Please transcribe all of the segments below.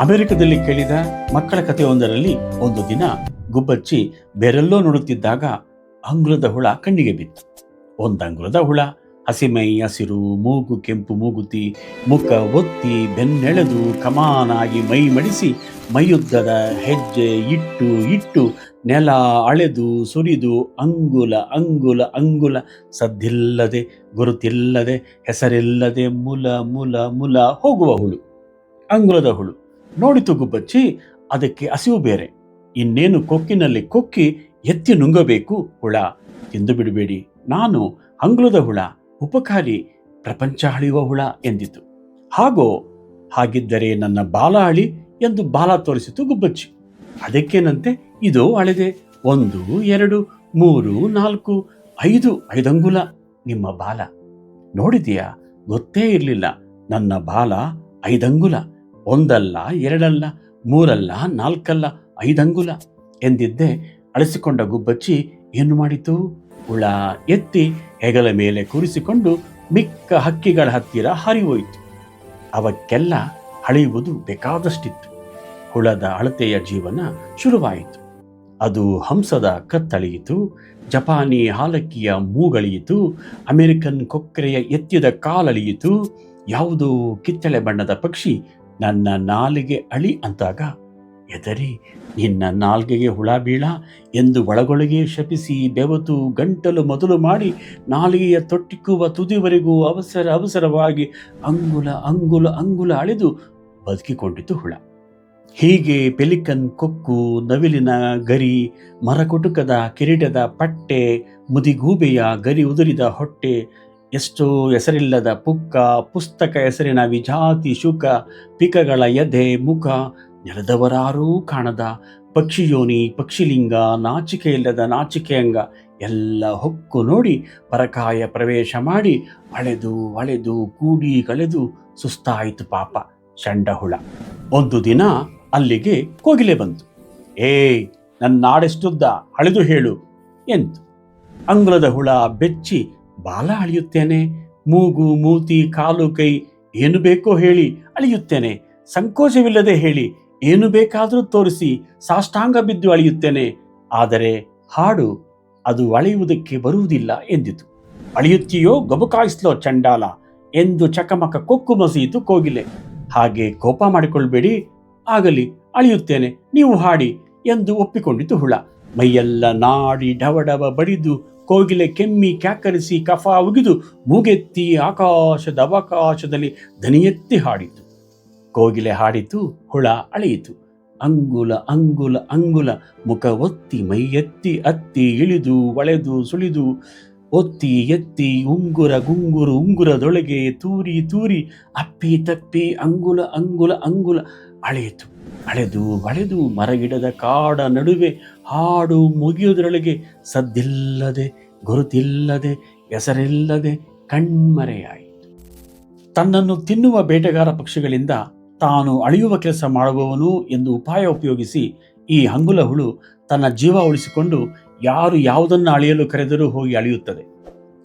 ಅಮೆರಿಕದಲ್ಲಿ ಕೇಳಿದ ಮಕ್ಕಳ ಕಥೆಯೊಂದರಲ್ಲಿ ಒಂದು ದಿನ ಗುಬ್ಬಚ್ಚಿ ಬೆರೆಲ್ಲೋ ನೋಡುತ್ತಿದ್ದಾಗ ಅಂಗುಲದ ಹುಳ ಕಣ್ಣಿಗೆ ಬಿತ್ತು. ಒಂದಂಗುಲದ ಹುಳ, ಹಸಿಮೈ, ಹಸಿರು, ಮೂಗು, ಕೆಂಪು ಮೂಗುತಿ, ಮುಖ ಒತ್ತಿ, ಬೆನ್ನೆಳೆದು ಕಮಾನಾಗಿ ಮೈ ಮಡಿಸಿ ಮೈಯುದ್ದದ ಹೆಜ್ಜೆ ಇಟ್ಟು ಇಟ್ಟು ನೆಲ ಅಳೆದು ಸುರಿದು ಅಂಗುಲ ಅಂಗುಲ ಅಂಗುಲ ಸದ್ದಿಲ್ಲದೆ, ಗುರುತಿಲ್ಲದೆ, ಹೆಸರಿಲ್ಲದೆ ಮುಲ ಮುಲ ಮುಲ ಹೋಗುವ ಹುಳು ಅಂಗುಲದ ಹುಳು. ನೋಡಿತು ಗುಬ್ಬಚ್ಚಿ ಅದಕ್ಕೆ ಹಸಿವು ಬೇರೆ. ಇನ್ನೇನು ಕೊಕ್ಕಿನಲ್ಲಿ ಕೊಕ್ಕಿ ಎತ್ತಿ ನುಂಗಬೇಕು ಹುಳ? ಎಂದು ಬಿಡಬೇಡಿ. ನಾನು ಅಂಗ್ಲದ ಹುಳ, ಉಪಕಾರಿ ಪ್ರಪಂಚ ಅಳಿಯುವ ಹುಳ ಎಂದಿತು. ಹಾಗೋ, ಹಾಗಿದ್ದರೆ ನನ್ನ ಬಾಲ ಅಳಿ ಎಂದು ಬಾಲ ತೋರಿಸಿತು ಗುಬ್ಬಚ್ಚಿ. ಅದಕ್ಕೇನಂತೆ? ಇದು ಅಳೆದೆ. ಒಂದು, ಎರಡು, ಮೂರು, ನಾಲ್ಕು, ಐದು ಐದಂಗುಲ ನಿಮ್ಮ ಬಾಲ. ನೋಡಿದೆಯಾ? ಗೊತ್ತೇ ಇರಲಿಲ್ಲ. ನನ್ನ ಬಾಲ ಐದಂಗುಲ. ಒಂದಲ್ಲ, ಎರಡಲ್ಲ, ಮೂರಲ್ಲ, ನಾಲ್ಕಲ್ಲ, ಐದಂಗುಲ ಎಂದಿದ್ದೆ ಅಳಿಸಿಕೊಂಡ ಗುಬ್ಬಚ್ಚಿ ಏನು ಮಾಡಿತು? ಹುಳ ಎತ್ತಿ ಹೆಗಲ ಮೇಲೆ ಕೂರಿಸಿಕೊಂಡು ಮಿಕ್ಕ ಹಕ್ಕಿಗಳ ಹತ್ತಿರ ಹರಿಹೋಯಿತು. ಅವಕ್ಕೆಲ್ಲ ಅಳೆಯುವುದು ಬೇಕಾದಷ್ಟಿತ್ತು. ಹುಳದ ಅಳತೆಯ ಜೀವನ ಶುರುವಾಯಿತು. ಅದು ಹಂಸದ ಕತ್ತಳಿಯಿತು, ಜಪಾನಿ ಹಾಲಕ್ಕಿಯ ಮೂಗಳಿಯಿತು, ಅಮೆರಿಕನ್ ಕೊಕ್ಕರೆಯ ಎತ್ತಿದ ಕಾಲಳಿಯಿತು, ಯಾವುದೋ ಕಿತ್ತಳೆ ಬಣ್ಣದ ಪಕ್ಷಿ ನನ್ನ ನಾಲಿಗೆ ಅಳಿ ಅಂತಾಗ ಎದರಿ, ನಿನ್ನ ನಾಲ್ಗೆಗೆ ಹುಳ ಬೀಳ ಎಂದು ಒಳಗೊಳಗೆ ಶಪಿಸಿ ಬೆವತು ಗಂಟಲು ಮೊದಲು ಮಾಡಿ ನಾಲಿಗೆಯ ತೊಟ್ಟಿಕ್ಕುವ ತುದಿವರೆಗೂ ಅವಸರ ಅವಸರವಾಗಿ ಅಂಗುಲ ಅಂಗುಲ ಅಂಗುಲ ಅಳೆದು ಬದುಕಿಕೊಂಡಿತು ಹುಳ. ಹೀಗೆ ಪೆಲಿಕನ್ ಕೊಕ್ಕು, ನವಿಲಿನ ಗರಿ, ಮರಕುಟುಕದ ಕಿರೀಟದ ಪಟ್ಟೆ, ಮುದಿಗೂಬೆಯ ಗರಿ ಉದುರಿದ ಹೊಟ್ಟೆ ಎಷ್ಟೋ ಹೆಸರಿಲ್ಲದ ಪುಕ್ಕ, ಪುಸ್ತಕ ಹೆಸರಿನ ವಿಜಾತಿ ಶುಕ, ಪಿಕಗಳ ಎದೆ, ಮುಖ ನೆಲದವರಾರೂ ಕಾಣದ ಪಕ್ಷಿಯೋನಿ, ಪಕ್ಷಿಲಿಂಗ, ನಾಚಿಕೆ ಇಲ್ಲದ ನಾಚಿಕೆ ಅಂಗ ಎಲ್ಲ ಹೊಕ್ಕು ನೋಡಿ ಪರಕಾಯ ಪ್ರವೇಶ ಮಾಡಿ ಅಳೆದು ಅಳೆದು, ಕೂಡಿ ಕಳೆದು ಸುಸ್ತಾಯಿತು ಪಾಪ ಚಂಡ ಹುಳ ಒಂದು ದಿನ ಅಲ್ಲಿಗೆ ಕೋಗಿಲೆ ಬಂತು. ಏ ನನ್ನ ನಾಡೆಷ್ಟುದ್ದ ಅಳೆದು ಹೇಳು ಎಂತು. ಅಂಗುಲದ ಹುಳ ಬೆಚ್ಚಿ ಬಾಲ ಅಳಿಯುತ್ತೇನೆ. ಮೂಗು, ಮೂತಿ, ಕಾಲು, ಕೈ ಏನು ಬೇಕೋ ಹೇಳಿ ಅಳಿಯುತ್ತೇನೆ. ಸಂಕೋಚವಿಲ್ಲದೆ ಹೇಳಿ ಏನು ಬೇಕಾದರೂ ತೋರಿಸಿ ಸಾಷ್ಟಾಂಗ ಬಿದ್ದು ಅಳಿಯುತ್ತೇನೆ. ಆದರೆ ಹಾಡು ಅದು ಅಳೆಯುವುದಕ್ಕೆ ಬರುವುದಿಲ್ಲ ಎಂದಿತು. ಅಳಿಯುತ್ತೀಯೋ ಗಬುಕಾಯಿಸ್ಲೋ ಚಂಡಾಲ ಎಂದು ಚಕಮಕ ಕೊಕ್ಕು ಮಸಿಯಿತು ಕೋಗಿಲೆ. ಹಾಗೆ ಕೋಪ ಮಾಡಿಕೊಳ್ಬೇಡಿ, ಆಗಲಿ ಅಳಿಯುತ್ತೇನೆ, ನೀವು ಹಾಡಿ ಎಂದು ಒಪ್ಪಿಕೊಂಡಿತು ಹುಳ. ಮೈಯೆಲ್ಲ ನಾಡಿ ಡವಡವ ಬಡಿದು ಕೋಗಿಲೆ ಕೆಮ್ಮಿ ಕ್ಯಾಕರಿಸಿ ಕಫ ಉಗಿದು ಮೂಗೆತ್ತಿ ಆಕಾಶದ ಅವಕಾಶದಲ್ಲಿ ದನಿಯೆತ್ತಿ ಹಾಡಿತು. ಕೋಗಿಲೆ ಹಾಡಿತು, ಹುಳ ಅಳೆಯಿತು. ಅಂಗುಲ ಅಂಗುಲ ಅಂಗುಲ, ಮುಖ ಒತ್ತಿ ಮೈ ಎತ್ತಿ ಅತ್ತಿ ಇಳಿದು, ಒಳೆದು, ಸುಳಿದು, ಒತ್ತಿ ಎತ್ತಿ ಉಂಗುರ, ಗುಂಗುರು, ಉಂಗುರದೊಳಗೆ ತೂರಿ ತೂರಿ, ಅಪ್ಪಿ, ತಪ್ಪಿ, ಅಂಗುಲ ಅಂಗುಲ ಅಂಗುಲ ಅಳೆಯಿತು. ಅಳೆದು ಅಳೆದು ಮರಗಿಡದ ಕಾಡ ನಡುವೆ ಹಾಡು ಮುಗಿಯುವುದರೊಳಗೆ ಸದ್ದಿಲ್ಲದೆ, ಗುರುತಿಲ್ಲದೆ ಹೆಸರಿಲ್ಲದೆ ಕಣ್ಮರೆಯಾಯಿತು. ತನ್ನನ್ನು ತಿನ್ನುವ ಬೇಟೆಗಾರ ಪಕ್ಷಿಗಳಿಂದ ತಾನು ಅಳೆಯುವ ಕೆಲಸ ಮಾಡುವವನು ಎಂದು ಉಪಾಯ ಉಪಯೋಗಿಸಿ ಈ ಹಂಗುಲ ಹುಳು ತನ್ನ ಜೀವ ಉಳಿಸಿಕೊಂಡು ಯಾರು ಯಾವುದನ್ನು ಅಳೆಯಲು ಕರೆದರೂ ಹೋಗಿ ಅಳೆಯುತ್ತದೆ.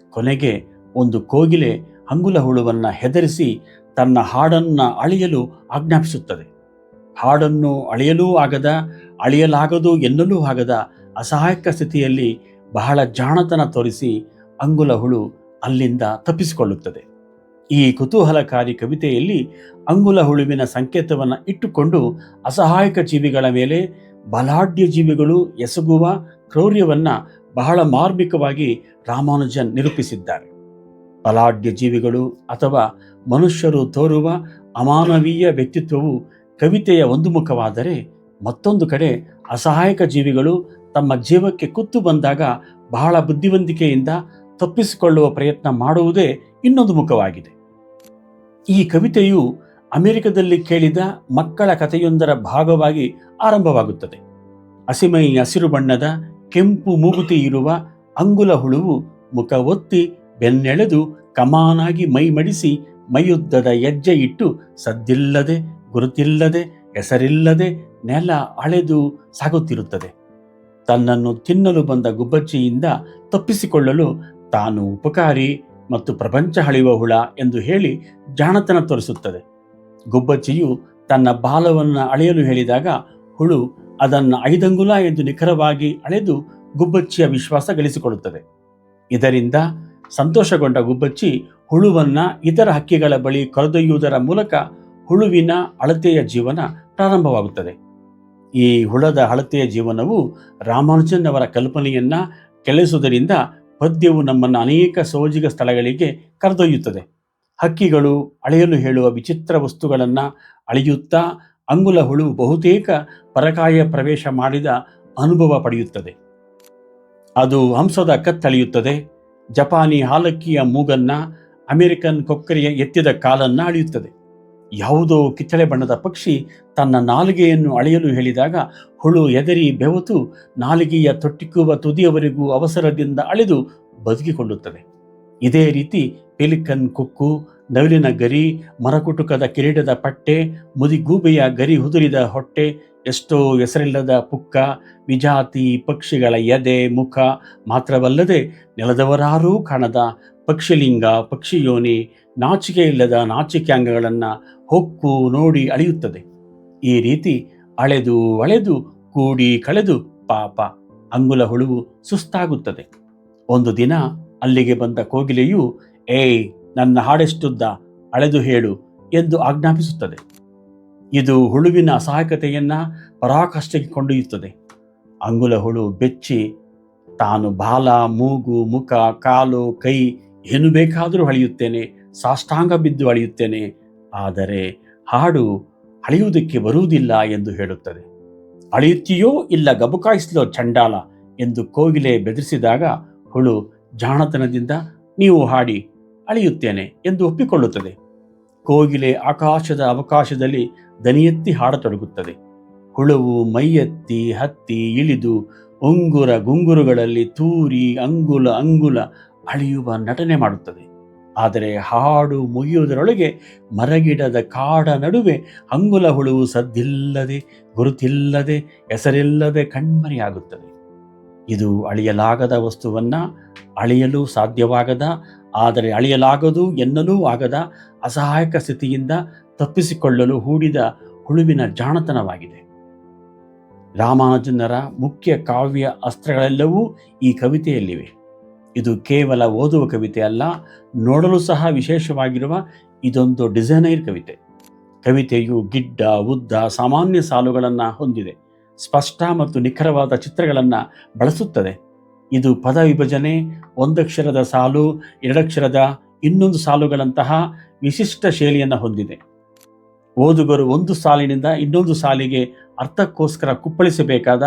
ಕೊನೆಗೆ ಒಂದು ಕೋಗಿಲೆ ಹಂಗುಲ ಹುಳುವನ್ನು ಹೆದರಿಸಿ ತನ್ನ ಹಾಡನ್ನು ಅಳೆಯಲು ಆಜ್ಞಾಪಿಸುತ್ತದೆ. ಹಾಡನ್ನು ಅಳೆಯಲೂ ಆಗದ ಅಳೆಯಲಾಗದು ಎನ್ನಲೂ ಆಗದ ಅಸಹಾಯಕ ಸ್ಥಿತಿಯಲ್ಲಿ ಬಹಳ ಜಾಣತನ ತೋರಿಸಿ ಅಂಗುಲ ಹುಳು ಅಲ್ಲಿಂದ ತಪ್ಪಿಸಿಕೊಳ್ಳುತ್ತದೆ. ಈ ಕುತೂಹಲಕಾರಿ ಕವಿತೆಯಲ್ಲಿ ಅಂಗುಲ ಹುಳುವಿನ ಸಂಕೇತವನ್ನು ಇಟ್ಟುಕೊಂಡು ಅಸಹಾಯಕ ಜೀವಿಗಳ ಮೇಲೆ ಬಲಾಢ್ಯ ಜೀವಿಗಳು ಎಸಗುವ ಕ್ರೌರ್ಯವನ್ನು ಬಹಳ ಮಾರ್ಮಿಕವಾಗಿ ರಾಮಾನುಜನ್ ನಿರೂಪಿಸಿದ್ದಾರೆ. ಬಲಾಢ್ಯ ಜೀವಿಗಳು ಅಥವಾ ಮನುಷ್ಯರು ತೋರುವ ಅಮಾನವೀಯ ವ್ಯಕ್ತಿತ್ವವು ಕವಿತೆಯ ಒಂದು ಮುಖವಾದರೆ ಮತ್ತೊಂದು ಕಡೆ ಅಸಹಾಯಕ ಜೀವಿಗಳು ತಮ್ಮ ಜೀವಕ್ಕೆ ಕುತ್ತು ಬಂದಾಗ ಬಹಳ ಬುದ್ಧಿವಂತಿಕೆಯಿಂದ ತಪ್ಪಿಸಿಕೊಳ್ಳುವ ಪ್ರಯತ್ನ ಮಾಡುವುದೇ ಇನ್ನೊಂದು ಮುಖವಾಗಿದೆ. ಈ ಕವಿತೆಯು ಅಮೆರಿಕದಲ್ಲಿ ಕೇಳಿದ ಮಕ್ಕಳ ಕಥೆಯೊಂದರ ಭಾಗವಾಗಿ ಆರಂಭವಾಗುತ್ತದೆ. ಹಸಿಮೈ ಹಸಿರು ಬಣ್ಣದ ಕೆಂಪು ಮೂಗುತಿ ಇರುವ ಅಂಗುಲ ಹುಳುವು ಮುಖ ಒತ್ತಿ ಬೆನ್ನೆಳೆದು ಕಮಾನಾಗಿ ಮೈ ಮಡಿಸಿ ಮೈಯುದ್ದದ ಹೆಜ್ಜೆ ಇಟ್ಟು ಸದ್ದಿಲ್ಲದೆ ಗುರುತಿಲ್ಲದೆ ಹೆಸರಿಲ್ಲದೆ ನೆಲ ಅಳೆದು ಸಾಗುತ್ತಿರುತ್ತದೆ. ತನ್ನನ್ನು ತಿನ್ನಲು ಬಂದ ಗುಬ್ಬಚ್ಚಿಯಿಂದ ತಪ್ಪಿಸಿಕೊಳ್ಳಲು ತಾನು ಉಪಕಾರಿ ಮತ್ತು ಪ್ರಪಂಚ ಹಳಿಯುವ ಹುಳ ಎಂದು ಹೇಳಿ ಜಾಣತನ ತೋರಿಸುತ್ತದೆ. ಗುಬ್ಬಚ್ಚಿಯು ತನ್ನ ಬಾಲವನ್ನು ಅಳೆಯಲು ಹೇಳಿದಾಗ ಹುಳು ಅದನ್ನು ಐದಂಗುಲ ಎಂದು ನಿಖರವಾಗಿ ಅಳೆದು ಗುಬ್ಬಚ್ಚಿಯ ವಿಶ್ವಾಸ ಗಳಿಸಿಕೊಳ್ಳುತ್ತದೆ ಇದರಿಂದ ಸಂತೋಷಗೊಂಡ ಗುಬ್ಬಚ್ಚಿ ಹುಳುವನ್ನು ಇತರ ಹಕ್ಕಿಗಳ ಬಳಿ ಕರೆದೊಯ್ಯುವುದರ ಮೂಲಕ ಹುಳುವಿನ ಅಳತೆಯ ಜೀವನ ಪ್ರಾರಂಭವಾಗುತ್ತದೆ. ಈ ಹುಳದ ಅಳತೆಯ ಜೀವನವು ರಾಮಾನುಜನ್ ಅವರ ಕಲ್ಪನೆಯನ್ನ ಕೆಳಿಸುವುದರಿಂದ ಪದ್ಯವು ನಮ್ಮನ್ನು ಅನೇಕ ಸೋಜಿಗ ಸ್ಥಳಗಳಿಗೆ ಕರೆದೊಯ್ಯುತ್ತದೆ. ಹಕ್ಕಿಗಳು ಅಳೆಯಲು ಹೇಳುವ ವಿಚಿತ್ರ ವಸ್ತುಗಳನ್ನು ಅಳೆಯುತ್ತಾ ಅಂಗುಲ ಹುಳು ಬಹುತೇಕ ಪರಕಾಯ ಪ್ರವೇಶ ಮಾಡಿದ ಅನುಭವ ಪಡೆಯುತ್ತದೆ. ಅದು ಹಂಸದ ಕತ್ತಳೆಯುತ್ತದೆ. ಜಪಾನಿ ಹಾಲಕ್ಕಿಯ ಮೂಗನ್ನ ಅಮೆರಿಕನ್ ಕೊಕ್ಕರಿಯ ಎತ್ತಿದ ಕಾಲನ್ನ ಅಳೆಯುತ್ತದೆ. ಯಾವುದೋ ಕಿತ್ತಳೆ ಬಣ್ಣದ ಪಕ್ಷಿ ತನ್ನ ನಾಲಿಗೆಯನ್ನು ಅಳೆಯಲು ಹೇಳಿದಾಗ ಹುಳು ಎದರಿ ಬೆವತು ನಾಲಿಗೆಯ ತೊಟ್ಟಿಕ್ಕುವ ತುದಿಯವರೆಗೂ ಅವಸರದಿಂದ ಅಳೆದು ಬದುಕಿಕೊಳ್ಳುತ್ತದೆ ಇದೇ ರೀತಿ ಪೆಲಿಕನ್ ಕುಕ್ಕು, ನವಿಲಿನ ಗರಿ, ಮರಕುಟುಕದ ಕಿರೀಟದ ಪಟ್ಟೆ, ಮುದಿಗೂಬೆಯ ಗರಿ ಹುದುರಿದ ಹೊಟ್ಟೆ, ಎಷ್ಟೋ ಹೆಸರಿಲ್ಲದ ಪುಕ್ಕ, ವಿಜಾತಿ ಪಕ್ಷಿಗಳ ಎದೆ, ಮುಖ ಮಾತ್ರವಲ್ಲದೆ ನೆಲದವರಾರೂ ಕಾಣದ ಪಕ್ಷಿಲಿಂಗ, ಪಕ್ಷಿಯೋನಿ ನಾಚಿಕೆ ಇಲ್ಲದ ನಾಚಿಕೆಯಾಂಗಗಳನ್ನು ಹೊಕ್ಕು ನೋಡಿ ಅಳೆಯುತ್ತದೆ. ಈ ರೀತಿ ಅಳೆದು ಅಳೆದು ಕೂಡಿ ಕಳೆದು ಪಾಪ ಅಂಗುಲ ಹುಳುವು ಸುಸ್ತಾಗುತ್ತದೆ. ಒಂದು ದಿನ ಅಲ್ಲಿಗೆ ಬಂದ ಕೋಗಿಲೆಯು, ಏಯ್, ನನ್ನ ಹಾಡೆಷ್ಟುದ್ದ, ಅಳೆದು ಹೇಳು ಎಂದು ಆಜ್ಞಾಪಿಸುತ್ತದೆ. ಇದು ಹುಳುವಿನ ಅಸಹಾಯಕತೆಯನ್ನ ಪರಾಕಾಷ್ಠೆಗೆ ಕೊಂಡೊಯ್ಯುತ್ತದೆ. ಅಂಗುಲ ಹುಳು ಬೆಚ್ಚಿ, ತಾನು ಬಾಲ, ಮೂಗು, ಮುಖ, ಕಾಲು, ಕೈ, ಏನು ಬೇಕಾದರೂ ಅಳೆಯುತ್ತೇನೆ, ಸಾಷ್ಟಾಂಗ ಬಿದ್ದು ಅಳೆಯುತ್ತೇನೆ ಆದರೆ ಹಾಡು ಅಳೆಯುವುದಕ್ಕೆ ಬರುವುದಿಲ್ಲ ಎಂದು ಹೇಳುತ್ತದೆ. ಅಳೆಯುತ್ತೀಯೋ ಇಲ್ಲ ಗಬುಕಾಯಿಸ್ಲೋ ಚಂಡಾಲ ಎಂದು ಕೋಗಿಲೆ ಬೆದರಿಸಿದಾಗ ಹುಳು, ಜಾಣತನದಿಂದ ನೀವು ಹಾಡಿ ಅಳೆಯುತ್ತೇನೆ ಎಂದು ಒಪ್ಪಿಕೊಳ್ಳುತ್ತದೆ. ಕೋಗಿಲೆ ಆಕಾಶದ ಅವಕಾಶದಲ್ಲಿ ದನಿಯೆತ್ತಿ ಹಾಡತೊಡಗುತ್ತದೆ. ಹುಳವು ಮೈಯೆತ್ತಿ ಹತ್ತಿ ಇಳಿದು ಉಂಗುರ ಗುಂಗುರುಗಳಲ್ಲಿ ತೂರಿ ಅಂಗುಲ ಅಂಗುಲ ಅಳೆಯುವ ನಟನೆ ಮಾಡುತ್ತದೆ. ಆದರೆ ಹಾಡು ಮುಗಿಯುವುದರೊಳಗೆ ಮರಗಿಡದ ಕಾಡ ನಡುವೆ ಅಂಗುಲ ಹುಳುವು ಸದ್ದಿಲ್ಲದೆ, ಗುರುತಿಲ್ಲದೆ, ಹೆಸರಿಲ್ಲದೆ ಕಣ್ಮರೆಯಾಗುತ್ತದೆ. ಇದು ಅಳಿಯಲಾಗದ ವಸ್ತುವನ್ನು ಅಳೆಯಲು ಸಾಧ್ಯವಾಗದ, ಆದರೆ ಅಳೆಯಲಾಗದು ಎನ್ನಲೂ ಆಗದ ಅಸಹಾಯಕ ಸ್ಥಿತಿಯಿಂದ ತಪ್ಪಿಸಿಕೊಳ್ಳಲು ಹೂಡಿದ ಹುಳುವಿನ ಜಾಣತನವಾಗಿದೆ. ರಾಮಾನುಜನರ ಮುಖ್ಯ ಕಾವ್ಯ ಅಸ್ತ್ರಗಳೆಲ್ಲವೂ ಈ ಕವಿತೆಯಲ್ಲಿವೆ. ಇದು ಕೇವಲ ಓದುವ ಕವಿತೆ ಅಲ್ಲ, ನೋಡಲು ಸಹ ವಿಶೇಷವಾಗಿರುವ ಇದೊಂದು ಡಿಸೈನರ್ ಕವಿತೆ. ಕವಿತೆಯು ಗಿಡ್ಡ, ಉದ್ದ, ಸಾಮಾನ್ಯ ಸಾಲುಗಳನ್ನು ಹೊಂದಿದೆ. ಸ್ಪಷ್ಟ ಮತ್ತು ನಿಖರವಾದ ಚಿತ್ರಗಳನ್ನು ಬಳಸುತ್ತದೆ. ಇದು ಪದ ವಿಭಜನೆ, ಒಂದಕ್ಷರದ ಸಾಲು, ಎರಡಕ್ಷರದ ಇನ್ನೊಂದು ಸಾಲುಗಳಂತಹ ವಿಶಿಷ್ಟ ಶೈಲಿಯನ್ನು ಹೊಂದಿದೆ. ಓದುಗರು ಒಂದು ಸಾಲಿನಿಂದ ಇನ್ನೊಂದು ಸಾಲಿಗೆ ಅರ್ಥಕ್ಕೋಸ್ಕರ ಕುಪ್ಪಳಿಸಬೇಕಾದ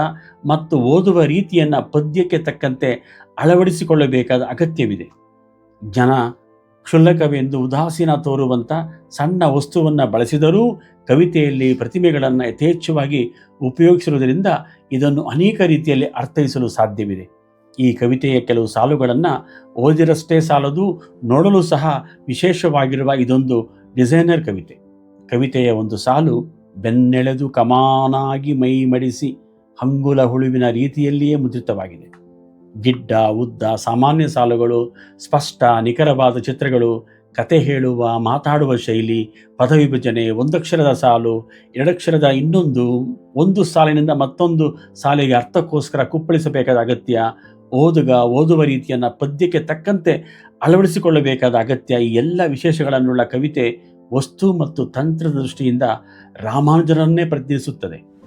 ಮತ್ತು ಓದುವ ರೀತಿಯನ್ನು ಪದ್ಯಕ್ಕೆ ತಕ್ಕಂತೆ ಅಳವಡಿಸಿಕೊಳ್ಳಬೇಕಾದ ಅಗತ್ಯವಿದೆ. ಜನ ಕ್ಷುಲ್ಲಕವೆಂದು ಉದಾಸೀನ ತೋರುವಂಥ ಸಣ್ಣ ವಸ್ತುವನ್ನು ಬಳಸಿದರೂ ಕವಿತೆಯಲ್ಲಿ ಪ್ರತಿಮೆಗಳನ್ನು ಯಥೇಚ್ಛವಾಗಿ ಉಪಯೋಗಿಸಿರುವುದರಿಂದ ಇದನ್ನು ಅನೇಕ ರೀತಿಯಲ್ಲಿ ಅರ್ಥೈಸಲು ಸಾಧ್ಯವಿದೆ. ಈ ಕವಿತೆಯ ಕೆಲವು ಸಾಲುಗಳನ್ನು ಓದಿರಷ್ಟೇ ಸಾಲದು, ನೋಡಲು ಸಹ ವಿಶೇಷವಾಗಿರುವ ಇದೊಂದು ಡಿಸೈನರ್ ಕವಿತೆ. ಕವಿತೆಯ ಒಂದು ಸಾಲು ಬೆನ್ನೆಳೆದು ಕಮಾನಾಗಿ ಮೈ ಮಡಿಸಿ ಹಂಗುಲ ಹುಳುವಿನ ರೀತಿಯಲ್ಲಿಯೇ ಮುದ್ರಿತವಾಗಿದೆ. ಗಿಡ್ಡ, ಉದ್ದ, ಸಾಮಾನ್ಯ ಸಾಲುಗಳು, ಸ್ಪಷ್ಟ, ನಿಖರವಾದ ಚಿತ್ರಗಳು, ಕತೆ ಹೇಳುವ, ಮಾತಾಡುವ ಶೈಲಿ ಪದವಿಭಜನೆ ಒಂದಕ್ಷರದ ಸಾಲು ಎರಡಕ್ಷರದ ಇನ್ನೊಂದು, ಒಂದು ಸಾಲಿನಿಂದ ಮತ್ತೊಂದು ಸಾಲಿಗೆ ಅರ್ಥಕ್ಕೋಸ್ಕರ ಕುಪ್ಪಳಿಸಬೇಕಾದ ಅಗತ್ಯ, ಓದುಗ, ಓದುವ ರೀತಿಯನ್ನು ಪದ್ಯಕ್ಕೆ ತಕ್ಕಂತೆ ಅಳವಡಿಸಿಕೊಳ್ಳಬೇಕಾದ ಅಗತ್ಯ ಈ ಎಲ್ಲ ವಿಶೇಷಗಳನ್ನುಳ್ಳ ಕವಿತೆ ವಸ್ತು ಮತ್ತು ತಂತ್ರದ ದೃಷ್ಟಿಯಿಂದ ರಾಮಾನುಜರನ್ನೇ ಪ್ರತಿನಿಧಿಸುತ್ತದೆ.